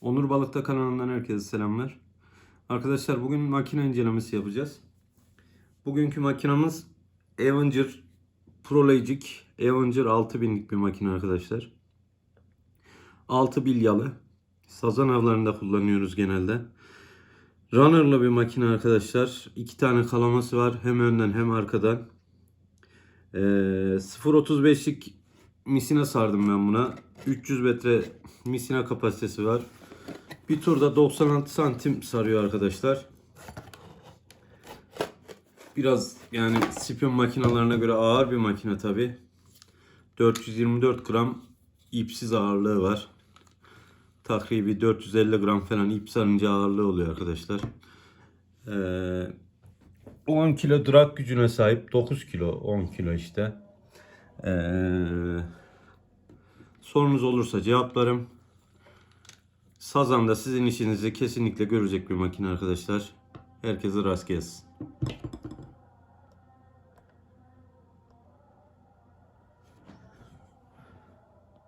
Onur Balıkta kanalından herkese selamlar. Arkadaşlar bugün makine incelemesi yapacağız. Bugünkü makinamız Avenger Prologic Avenger 6000'lik bir makine arkadaşlar. 6 bilyalı. Sazan avlarında kullanıyoruz genelde. Runner'lı bir makine arkadaşlar. İki tane kalaması var. Hem önden hem arkadan. Ee, 0.35'lik misina sardım ben buna. 300 metre misina kapasitesi var. Bir turda 96 santim sarıyor arkadaşlar. Biraz yani spin makinalarına göre ağır bir makine tabi. 424 gram ipsiz ağırlığı var. Takribi 450 gram falan ip sarınca ağırlığı oluyor arkadaşlar. Ee, 10 kilo durak gücüne sahip. 9 kilo 10 kilo işte. Ee, sorunuz olursa cevaplarım. Sazan da sizin işinizi kesinlikle görecek bir makine arkadaşlar. Herkese rast gelsin.